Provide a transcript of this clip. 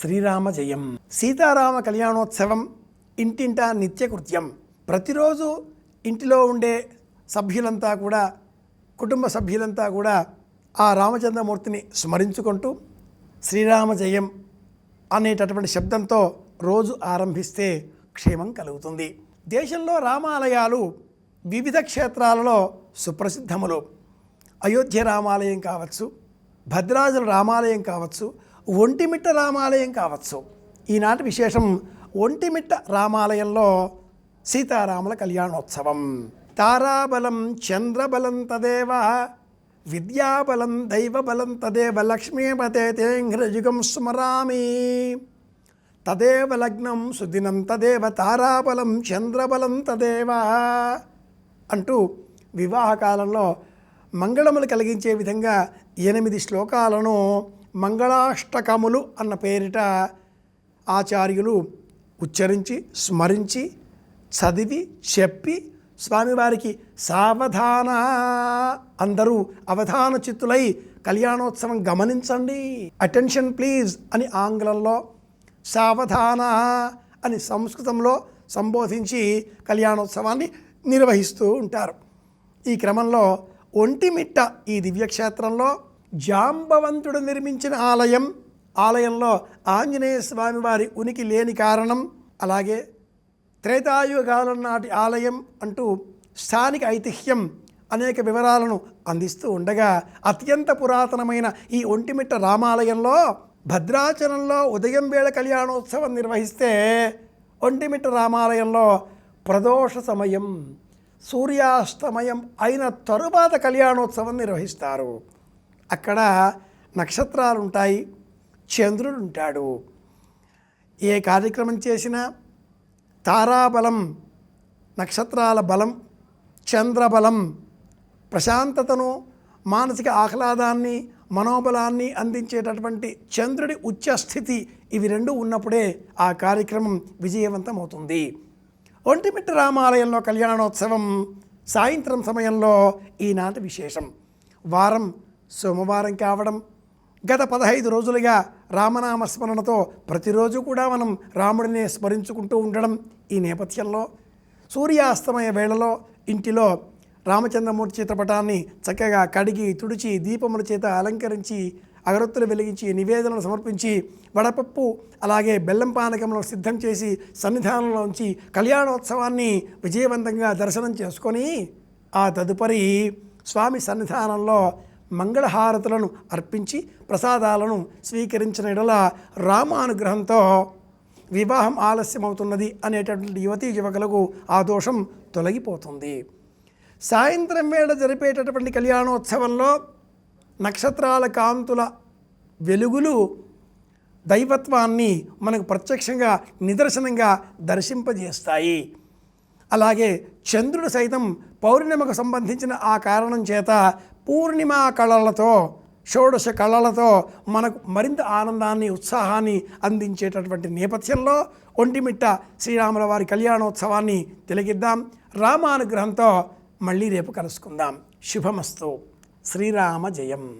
శ్రీరామ జయం సీతారామ కళ్యాణోత్సవం ఇంటింటా నిత్యకృత్యం. ప్రతిరోజు ఇంటిలో ఉండే సభ్యులంతా కూడా కుటుంబ సభ్యులంతా కూడా ఆ రామచంద్రమూర్తిని స్మరించుకుంటూ శ్రీరామ జయం అనేటటువంటి శబ్దంతో రోజు ఆరంభిస్తే క్షేమం కలుగుతుంది. దేశంలో రామాలయాలు వివిధ క్షేత్రాలలో సుప్రసిద్ధములు. అయోధ్య రామాలయం కావచ్చు భద్రాచల రామాలయం కావచ్చు ఒంటిమిట్ట రామాలయం కావచ్చు. ఈనాటి విశేషం ఒంటిమిట్ట రామాలయంలో సీతారాముల కళ్యాణోత్సవం. తారాబలం చంద్రబలం తదేవ విద్యాబలం దైవబలం తదేవ లక్ష్మీపతే తేంఘ్రయుగం స్మరామి. తదేవ లగ్నం సుదినం తదేవ తారాబలం చంద్రబలం తదేవ అంటూ వివాహకాలంలో మంగళములు కలిగించే విధంగా ఎనిమిది శ్లోకాలను మంగళాష్టకములు అన్న పేరిట ఆచార్యులు ఉచ్చరించి స్మరించి చదివి చెప్పి స్వామివారికి సావధాన అందరూ అవధాన చిత్తులై కళ్యాణోత్సవం గమనించండి. అటెన్షన్ ప్లీజ్ అని ఆంగ్లంలో సావధాన అని సంస్కృతంలో సంబోధించి కళ్యాణోత్సవాన్ని నిర్వహిస్తూ ఉంటారు. ఈ క్రమంలో ఒంటిమిట్ట ఈ దివ్యక్షేత్రంలో జాంబవంతుడు నిర్మించిన ఆలయం ఆలయంలో ఆంజనేయ స్వామి వారి ఉనికి లేని కారణం అలాగే త్రేతాయుగాలం నాటి ఆలయం అంటూ స్థానిక ఐతిహ్యం అనేక వివరాలను అందిస్తూ ఉండగా అత్యంత పురాతనమైన ఈ ఒంటిమిట్ట రామాలయంలో భద్రాచలంలో ఉదయం వేళ కళ్యాణోత్సవం నిర్వహిస్తే ఒంటిమిట్ట రామాలయంలో ప్రదోష సమయం సూర్యాస్తమయం అయిన తరువాత కళ్యాణోత్సవం నిర్వహిస్తారు. అక్కడ నక్షత్రాలు ఉంటాయి చంద్రుడు ఉంటాడు ఏ కార్యక్రమం చేసినా తారాబలం నక్షత్రాల బలం చంద్రబలం ప్రశాంతతను మానసిక ఆహ్లాదాన్ని మనోబలాన్ని అందించేటటువంటి చంద్రుడి ఉచ్చస్థితి ఇవి రెండు ఉన్నప్పుడే ఆ కార్యక్రమం విజయవంతమవుతుంది. ఒంటిమిట్ట రామాలయంలో కళ్యాణోత్సవం సాయంత్రం సమయంలో ఈనాటి విశేషం. వారం సోమవారం కావడం గత పదహైదు రోజులుగా రామనామ స్మరణతో ప్రతిరోజు కూడా మనం రాముడిని స్మరించుకుంటూ ఉండడం ఈ నేపథ్యంలో. సూర్యాస్తమయ వేళలో ఇంటిలో రామచంద్రమూర్తి చిత్రపటాన్ని చక్కగా కడిగి తుడిచి దీపముల చేత అలంకరించి అగరొత్తులు వెలిగించి నివేదనలు సమర్పించి వడపప్పు అలాగే బెల్లం పానకములను సిద్ధం చేసి సన్నిధానంలో ఉంచి కళ్యాణోత్సవాన్ని విజయవంతంగా దర్శనం చేసుకొని ఆ తదుపరి స్వామి సన్నిధానంలో మంగళహారతులను అర్పించి ప్రసాదాలను స్వీకరించిన ఎడల రామానుగ్రహంతో వివాహం ఆలస్యమవుతున్నది అనేటటువంటి యువతీ యువకులకు ఆ దోషం తొలగిపోతుంది. సాయంత్రం వేళ జరిపేటటువంటి కళ్యాణోత్సవంలో నక్షత్రాల కాంతుల వెలుగులు దైవత్వాన్ని మనకు ప్రత్యక్షంగా నిదర్శనంగా దర్శింపజేస్తాయి. అలాగే చంద్రుడు సైతం పౌర్ణిమకు సంబంధించిన ఆ కారణం చేత పూర్ణిమా కళలతో షోడశ కళలతో మనకు మరింత ఆనందాన్ని ఉత్సాహాన్ని అందించేటటువంటి నేపథ్యంలో ఒంటిమిట్ట శ్రీరాముల వారి కళ్యాణోత్సవాన్ని తిలగిద్దాం రామానుగ్రహంతో మళ్ళీ రేపు కలుసుకుందాం. శుభమస్తు. శ్రీరామ జయం.